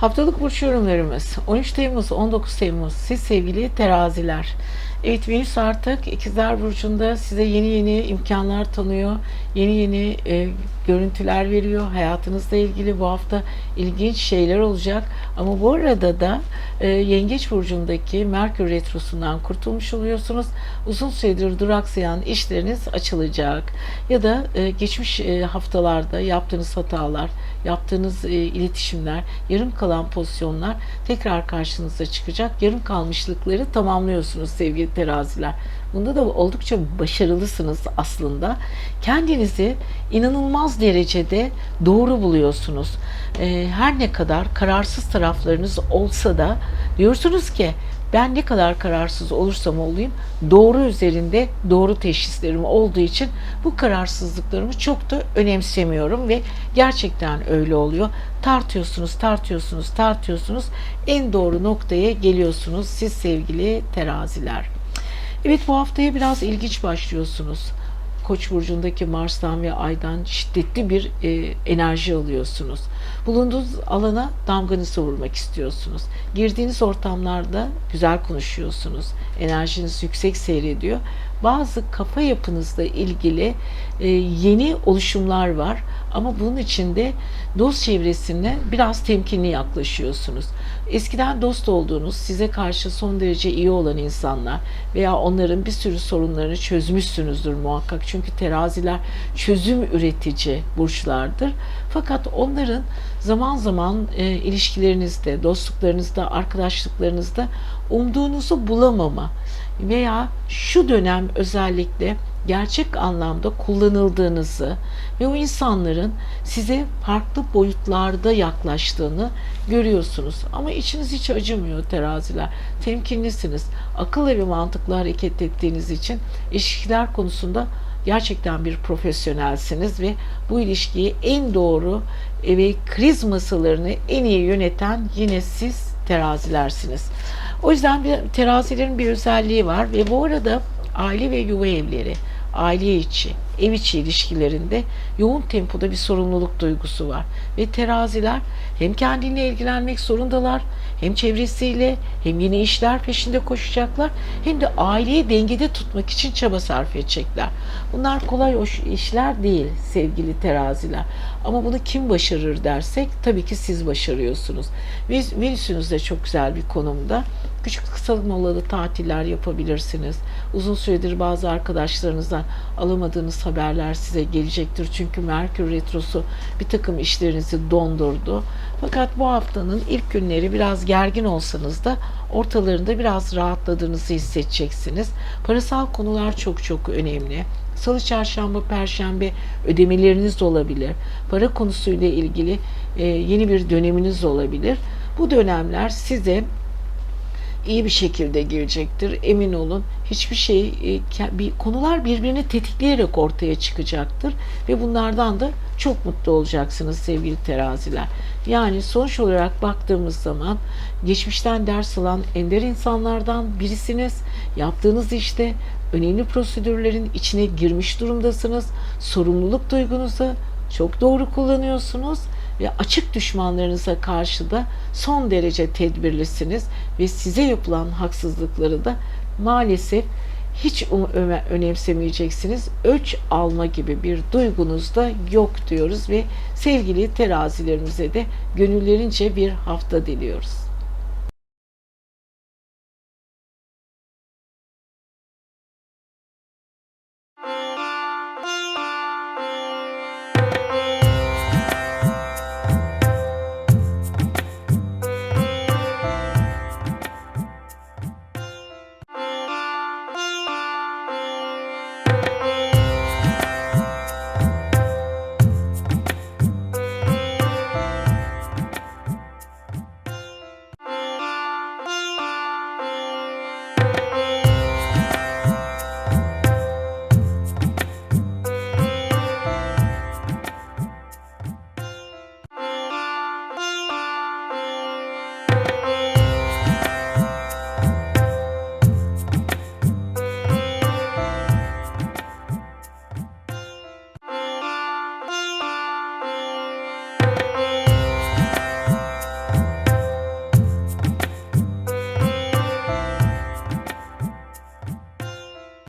Haftalık burç yorumlarımız 13 Temmuz 19 Temmuz siz sevgili teraziler. Evet Venüs artık ikizler burcunda size yeni yeni imkanlar tanıyor. Yeni yeni e, görüntüler veriyor. Hayatınızla ilgili bu hafta ilginç şeyler olacak. Ama bu arada da e, Yengeç burcundaki Merkür retrosundan kurtulmuş oluyorsunuz. Uzun süredir duraksayan işleriniz açılacak. Ya da e, geçmiş e, haftalarda yaptığınız hatalar, yaptığınız e, iletişimler, yarım kalan pozisyonlar tekrar karşınıza çıkacak. Yarım kalmışlıkları tamamlıyorsunuz sevgili teraziler. Bunda da oldukça başarılısınız aslında. Kendinizi inanılmaz derecede doğru buluyorsunuz. Her ne kadar kararsız taraflarınız olsa da diyorsunuz ki ben ne kadar kararsız olursam olayım doğru üzerinde doğru teşhislerim olduğu için bu kararsızlıklarımı çok da önemsemiyorum ve gerçekten öyle oluyor. Tartıyorsunuz, tartıyorsunuz, tartıyorsunuz. En doğru noktaya geliyorsunuz siz sevgili teraziler. Evet bu haftaya biraz ilginç başlıyorsunuz. Koç burcundaki Mars'tan ve Ay'dan şiddetli bir e, enerji alıyorsunuz. Bulunduğunuz alana damganızı vurmak istiyorsunuz. Girdiğiniz ortamlarda güzel konuşuyorsunuz. Enerjiniz yüksek seyrediyor. Bazı kafa yapınızla ilgili e, yeni oluşumlar var. Ama bunun içinde dost çevresine biraz temkinli yaklaşıyorsunuz. Eskiden dost olduğunuz, size karşı son derece iyi olan insanlar veya onların bir sürü sorunlarını çözmüşsünüzdür muhakkak. Çünkü teraziler çözüm üretici burçlardır. Fakat onların zaman zaman e, ilişkilerinizde, dostluklarınızda, arkadaşlıklarınızda umduğunuzu bulamama veya şu dönem özellikle gerçek anlamda kullanıldığınızı ve o insanların size farklı boyutlarda yaklaştığını görüyorsunuz. Ama içiniz hiç acımıyor teraziler. Temkinlisiniz. Akıl ve mantıklı hareket ettiğiniz için ilişkiler konusunda gerçekten bir profesyonelsiniz ve bu ilişkiyi en doğru ve kriz masalarını en iyi yöneten yine siz terazilersiniz. O yüzden bir, terazilerin bir özelliği var ve bu arada aile ve yuva evleri, aile içi, ev içi ilişkilerinde yoğun tempoda bir sorumluluk duygusu var. Ve teraziler hem kendiyle ilgilenmek zorundalar, hem çevresiyle, hem yeni işler peşinde koşacaklar, hem de aileyi dengede tutmak için çaba sarf edecekler. Bunlar kolay işler değil sevgili teraziler. Ama bunu kim başarır dersek tabii ki siz başarıyorsunuz. Venüsünüz de çok güzel bir konumda. Küçük kısa molalı tatiller yapabilirsiniz. Uzun süredir bazı arkadaşlarınızdan alamadığınız haberler size gelecektir. Çünkü Merkür Retrosu bir takım işlerinizi dondurdu. Fakat bu haftanın ilk günleri biraz gergin olsanız da ortalarında biraz rahatladığınızı hissedeceksiniz. Parasal konular çok çok önemli. Salı, çarşamba, perşembe ödemeleriniz de olabilir. Para konusuyla ilgili e, yeni bir döneminiz olabilir. Bu dönemler size iyi bir şekilde girecektir. Emin olun. Hiçbir şey e, bir konular birbirini tetikleyerek ortaya çıkacaktır ve bunlardan da çok mutlu olacaksınız sevgili teraziler. Yani sonuç olarak baktığımız zaman geçmişten ders alan ender insanlardan birisiniz. Yaptığınız işte önemli prosedürlerin içine girmiş durumdasınız. Sorumluluk duygunuzu çok doğru kullanıyorsunuz ve açık düşmanlarınıza karşı da son derece tedbirlisiniz ve size yapılan haksızlıkları da maalesef hiç önemsemeyeceksiniz. Öç alma gibi bir duygunuz da yok diyoruz ve sevgili terazilerimize de gönüllerince bir hafta diliyoruz.